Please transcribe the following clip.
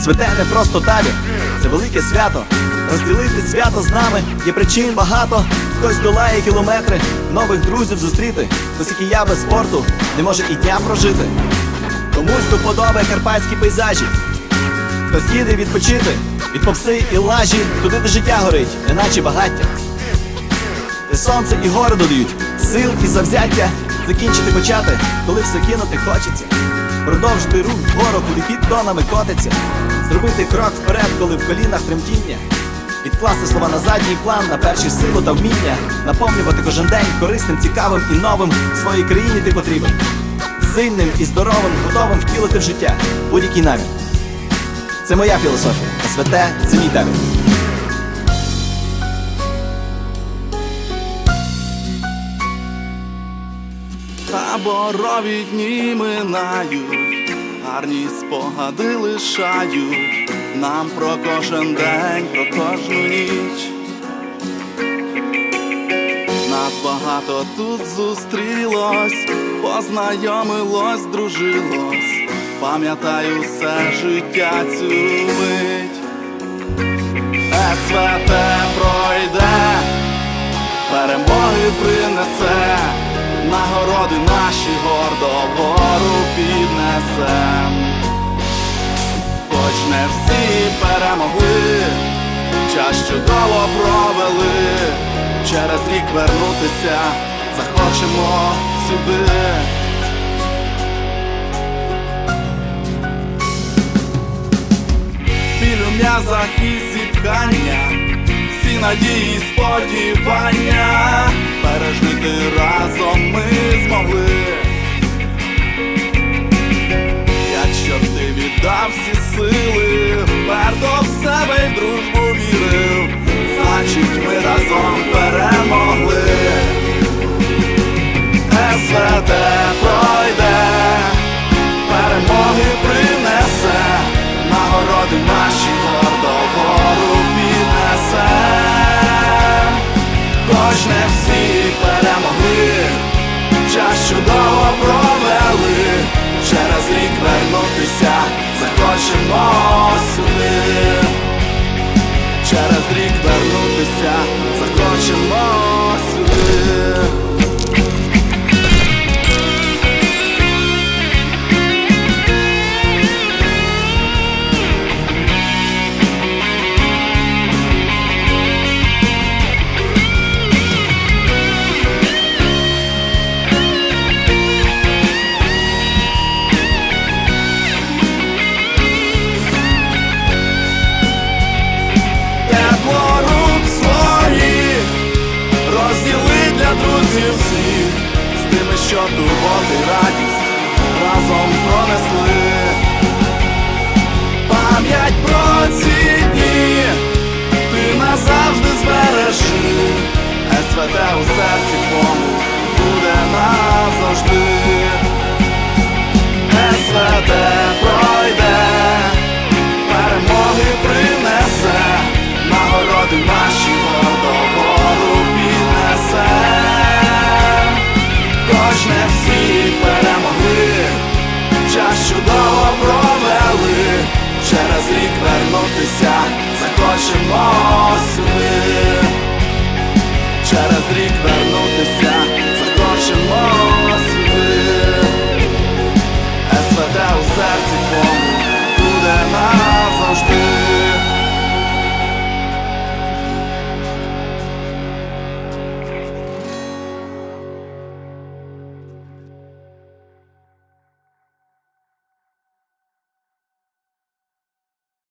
СВТ не просто табір, це велике свято. Розділити свято з нами є причин багато. Хтось долає кілометри, нових друзів зустріти. Хтось, як і я без спорту, не може і дня прожити. Комусь до вподоби карпатські пейзажі. Хтось їде відпочити від попси і лажі, туди, де життя горить, неначе багаття. Де сонце і гори додають сил і завзяття закінчити почати, коли все кинути хочеться. Продовжити рух вгору, коли під тонами котиться, зробити крок вперед, коли в колінах тремтіння. Відкласти слова на задній план, на перші силу та вміння, наповнювати кожен день корисним, цікавим і новим своїй країні ти потрібен. Сильним і здоровим, готовим втілити в життя будь-який намір. Це моя філософія. СВТ це мій табір. Таборові дні минають, гарні спогади лишають нам про кожен день, про кожну ніч. Нас багато тут зустрілось, познайомилось, дружилось, пам'ятаю все життя цю мить. СВТ пройде, перемоги принесе, нагороди наші гордо вгору піднесем. Хоч не всі перемогли, час чудово провели, через рік вернутися захочемо сюди. біль у м'язах і зіткання, всі надії, і сподівання, пережити разом always захочемо сюди. Турботи радість разом пронесли. Пам'ять про ці нас чудово провели, через рік вернутися захочемо сюди, через рік вернутися.